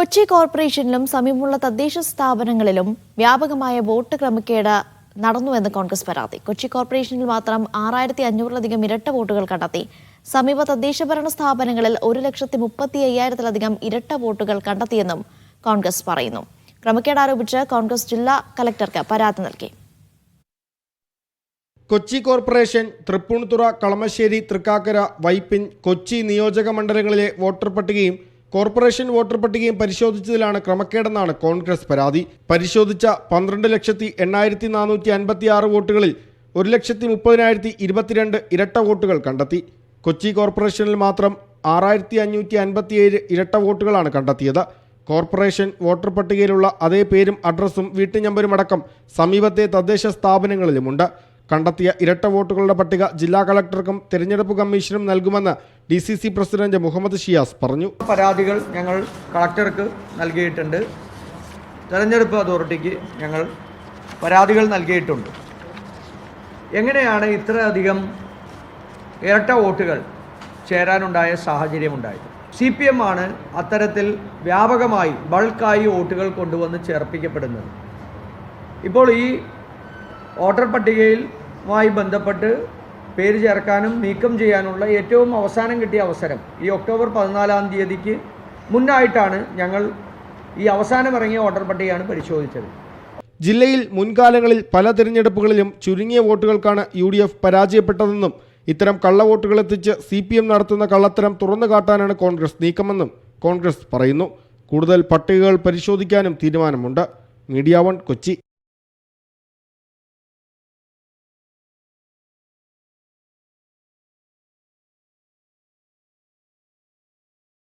കൊച്ചി കോർപ്പറേഷനിലും സമീപമുള്ള തദ്ദേശ സ്ഥാപനങ്ങളിലും വ്യാപകമായ വോട്ട് ക്രമക്കേട് നടന്നുവെന്ന് കോൺഗ്രസ് പരാതി. കൊച്ചി കോർപ്പറേഷനിൽ മാത്രം ആറായിരത്തി അഞ്ഞൂറിലധികം ഇരട്ട വോട്ടുകൾ കണ്ടെത്തി. സമീപ തദ്ദേശ ഭരണ സ്ഥാപനങ്ങളിൽ ഒരു ലക്ഷത്തി മുപ്പത്തി അയ്യായിരത്തിലധികം ഇരട്ട വോട്ടുകൾ കണ്ടെത്തിയെന്നും കോൺഗ്രസ് പറയുന്നു. ക്രമക്കേട് ആരോപിച്ച് കോൺഗ്രസ് ജില്ലാ കലക്ടർക്ക് പരാതി നൽകി. കൊച്ചി കോർപ്പറേഷൻ തൃപ്പൂണിത്തുറ കളമശ്ശേരി തൃക്കാക്കര വൈപ്പിൻ കൊച്ചി നിയോജക മണ്ഡലങ്ങളിലെ വോട്ടർ പട്ടികയും കോർപ്പറേഷൻ വോട്ടർ പട്ടികയും പരിശോധിച്ചതിലാണ് ക്രമക്കേടെന്നാണ് കോൺഗ്രസ് പരാതി. പരിശോധിച്ച പന്ത്രണ്ട് ലക്ഷത്തി എണ്ണായിരത്തി നാനൂറ്റി അൻപത്തി ആറ് വോട്ടുകളിൽ ഒരു ലക്ഷത്തി മുപ്പതിനായിരത്തി ഇരുപത്തിരണ്ട് ഇരട്ട വോട്ടുകൾ കണ്ടെത്തി. കൊച്ചി കോർപ്പറേഷനിൽ മാത്രം ആറായിരത്തി അഞ്ഞൂറ്റി അൻപത്തിയേഴ് ഇരട്ട വോട്ടുകളാണ് കണ്ടെത്തിയത്. കോർപ്പറേഷൻ വോട്ടർ പട്ടികയിലുള്ള അതേ പേരും അഡ്രസ്സും വീട്ടുനമ്പരും അടക്കം സമീപത്തെ തദ്ദേശ സ്ഥാപനങ്ങളിലുമുണ്ട്. കണ്ടെത്തിയ ഇരട്ട വോട്ടുകളുടെ പട്ടിക ജില്ലാ കളക്ടർക്കും തെരഞ്ഞെടുപ്പ് കമ്മീഷനും നൽകുമെന്ന് D C C president Muhammad Shiyas പറഞ്ഞു. പരാതികൾ ഞങ്ങൾ കളക്ടർക്ക് നൽകിയിട്ടുണ്ട്. തെരഞ്ഞെടുപ്പ് അതോറിറ്റിക്ക് ഞങ്ങൾ പരാതികൾ നൽകിയിട്ടുണ്ട്. എങ്ങനെയാണ് ഇത്രയധികം ഇരട്ട വോട്ടുകൾ ചേരാനുണ്ടായ സാഹചര്യമുണ്ടായത്? സി പി എം ആണ് അത്തരത്തിൽ വ്യാപകമായി ബൾക്കായി വോട്ടുകൾ കൊണ്ടുവന്ന് ചേർപ്പിക്കപ്പെടുന്നത്. ഇപ്പോൾ ഈ വോട്ടർ പട്ടികയിലുമായി ബന്ധപ്പെട്ട് പേര് ചേർക്കാനും നീക്കം ചെയ്യാനുള്ള ഏറ്റവും അവസാനം കിട്ടിയ അവസരം ഈ ഒക്ടോബർ പതിനാലാം തീയതിക്ക് മുന്നായിട്ടാണ് ഞങ്ങൾ ഈ അവസാനം ഇറങ്ങിയ വോട്ടർ പട്ടികയാണ് പരിശോധിച്ചത്. ജില്ലയിൽ മുൻകാലങ്ങളിൽ പല തിരഞ്ഞെടുപ്പുകളിലും ചുരുങ്ങിയ വോട്ടുകൾക്കാണ് യു ഡി എഫ് പരാജയപ്പെട്ടതെന്നും ഇത്തരം കള്ളവോട്ടുകൾ എത്തിച്ച് സി പി എം നടത്തുന്ന കള്ളത്തരം തുറന്നു കാട്ടാനാണ് കോൺഗ്രസ് നീക്കമെന്നും കോൺഗ്രസ് പറയുന്നു. കൂടുതൽ പട്ടികകൾ പരിശോധിക്കാനും തീരുമാനമുണ്ട്. Media one Kochi.